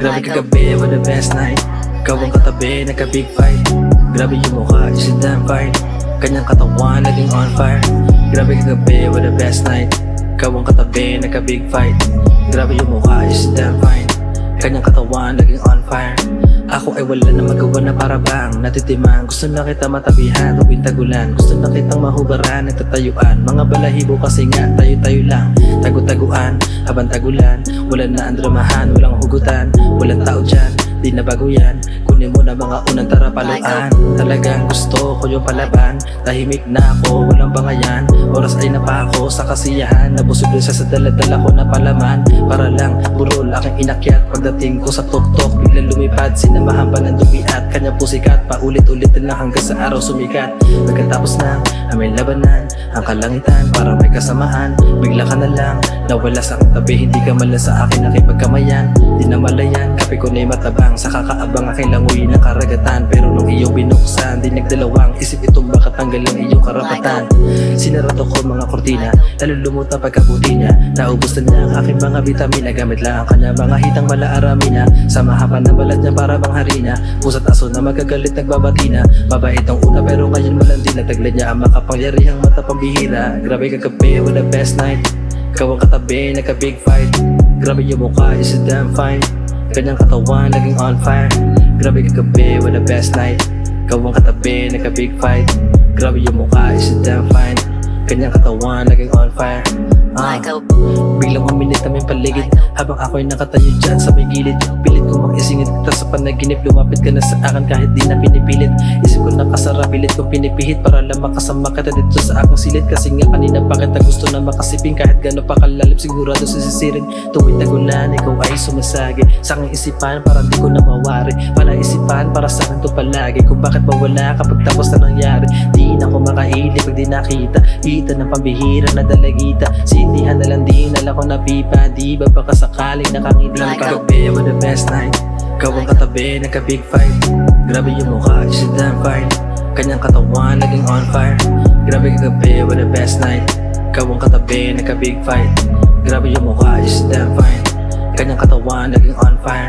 Grabe kagabi, what the best night. Ikaw ang katabi, nagka-big fight. Grabe yung mukha, is it damn fine? Kanyang katawan, naging on fire. Grabe kagabi, what the best night. Ikaw ang katabi, nagka-big fight. Grabe yung mukha, is it damn fine? Kanyang katawan, naging on fire. Ako ay wala na magawa na para bang Natitimang, gusto na kita matabihan Tuwing tagulan, gusto na kitang mahubaran Nagtatayuan, mga balahibo kasi nga Tayo-tayo lang, tagu-taguan Habang tagulan, wala na ang dramahan Walang hugutan, walang tao dyan Di na bago yan, kunin mo na mga unang tarapaluan. Talagang gusto ko yung palaban. Tahimik na ako, walang bangayan. Oras ay napako sa kasiyahan. Nabusog siya sa daladala ko na palaman. Para lang burol aking inakyat. Pagdating ko sa tuktok Biglang lumipad. Sinamahan pa ng dumi at kanyang pusikat. Paulit-ulit lang hanggang sa araw sumikat. Pagkatapos na aming labanan. Ang kalangitan para may kasamaan Bigla ka na lang Nawala sa aking tabi Hindi ka man lang sa akin nakipagkamayan Di na Kape ko na'y matabang. Sa kakaabang aking langoy ng karagatan. Pero nung iyong binuksan Di nagdalawang isip itong baka tanggal ang iyong karapatan. Sinarato ko mga kortina Lalo lumuta pagkabuti niya. Naubos na niya ang aking mga vitamina Gamit lang ang kanya mga hitang malaaramina Sa mahapan ng balat niya para bang harina. Pusat aso na magagalit nagbabati na. Mabait ang una pero ngayon malandi na Taglad niya ang makapangyarihang mata pambihira. Grabe kagabi with the best night. Ikaw ang katabi, nagka-big fight Grabe yung mukha, is it damn fine. Kanyang katawan, naging on fire. Grabe kagabi with the best night. Ikaw ang katabi, nagka-big fight. Grabe yung mukha, is it damn fine. Kanyang katawan, naging on fire Ah, Michael, Biglang uminit aming paligid Habang ako'y nakatayo dyan sa may gilid Pilit ko makisingit kita sa panaginip. Lumapit ka na sa akin kahit di na pinipilit. Isip ko nakasara, pilit kong pinipihit Para lang makasama kita dito sa akong silid. Kasi nga kanina pa kita gusto na makasiping Kahit gano'n pa kalalim sigurado sisisirin. Tuwing tagulan, ikaw ay sumasagi. Sa aking isipan para di ko na mawari. Para isipan para sa akin to palagi. Kung bakit mawala kapag tapos na nangyari Makaili pag di nakita. Hita ng pambihira na dalagita. Sindihan na lang din, alam ko na pipa Di ba baka sakaling nakangiti Michael. Kagabi, with the best night. Ikaw ang katabi, nagka-big fight. Grabe yung mukha, it damn fine. Kanyang katawan, naging on fire. Grabe kagabi, with the best night. Ikaw ang katabi, nagka-big fight. Grabe yung mukha, it damn fine. Kanyang katawan, naging on fire